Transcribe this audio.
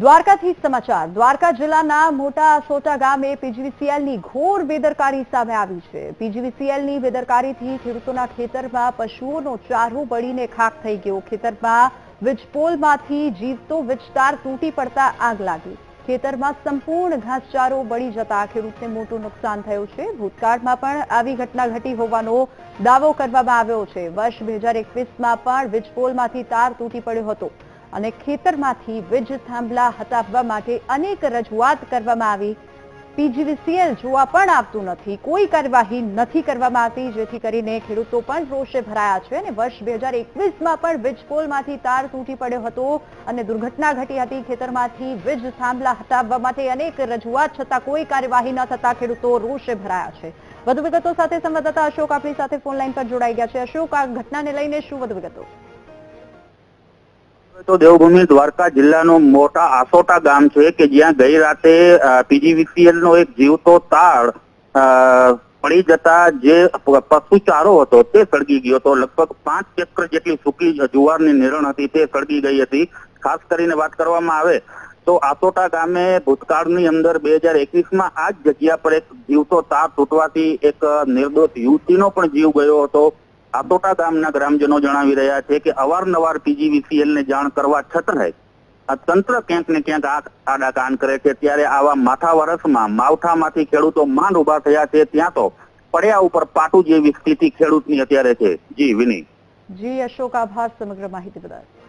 દ્વારકાથી સમાચાર. દ્વારકા જિલ્લાના મોટા સોટા ગામે પીજીવીસીએલની ઘોર બેદરકારી સામે આવી છે. પીજીવીસીએલની બેદરકારીથી ખેડૂતોના ખેતરમાં પશુઓનો ચારો બળીને ખાખ થઈ ગયો. ખેતરમાં વીજપોલમાંથી જીવતો વીજતાર તૂટી પડતા આગ લાગી. ખેતરમાં સંપૂર્ણ ઘાસચારો બળી જતા ખેડૂતને મોટું નુકસાન થયું છે. ભૂતકાળમાં પણ આવી ઘટના ઘટી હોવાનો દાવો કરવામાં આવ્યો છે. વર્ષ બે હજાર એકવીસમાં પણ વીજપોલમાંથી તાર તૂટી પડ્યો હતો. અને ખેતરમાંથી વીજ થાંભલા હટાવવા માટે અનેક રજૂઆત કરવામાં આવી. પીજીવીસીએલ જોવા પણ આવતું નથી. કોઈ કાર્યવાહી નથી કરવામાં આવતી, જેથી કરીને ખેડૂતો પણ રોષે ભરાયા છે અને વર્ષ બે હજાર એકવીસમાં પણ વીજપોલમાંથી તાર તૂટી પડ્યો હતો અને દુર્ઘટના ઘટી હતી. ખેતરમાંથી વીજ થાંભલા હટાવવા માટે અનેક રજૂઆત છતાં કોઈ કાર્યવાહી ન થતા ખેડૂતો રોષે ભરાયા છે. વધુ વિગતો સાથે સંવાદદાતા અશોક આપણી સાથે ફોન લાઈન પર જોડાઈ ગયા છે. અશોક, આ ઘટનાને લઈને શું વધુ વિગતો? તો દેવભૂમિ દ્વારકા જિલ્લાનું મોટા આસોટા ગામ છે કે જ્યાં ગઈ રાતે પીજીવીસીએલ નો એક જીવતો તાળ પડી જતા જે પ- પશુચારો હતો તે સળગી ગયો હતો. લગભગ પાંચ ચક્ર જેટલી સૂકી જુવારની નિરણ હતી તે સળગી ગઈ હતી. ખાસ કરીને વાત કરવામાં આવે તો આસોટા ગામે ભૂતકાળની અંદર બે હજાર એકવીસમાં આ જ જગ્યા પર એક જીવતો તાર તૂટવાથી એક નિર્દોષ યુવતીનો પણ જીવ ગયો હતો. આસોટા ગામના ગ્રામજનો જણાવી રહ્યા છે કે અવારનવાર પીજીવીસીએલ ને જાણ કરવા છતાંય આ તંત્ર ક્યાંક ને ક્યાંક આડા કાન કરે છે. ત્યારે આવા માથા વરસમાં માવઠામાંથી ખેડૂતો માંડ ઊભા થયા છે. ત્યાં તો પડ્યા ઉપર પાટું જેવી સ્થિતિ ખેડૂતની અત્યારે છે. જી વિની જી, અશોક, આભાર. સમગ્ર માહિતી બદલ.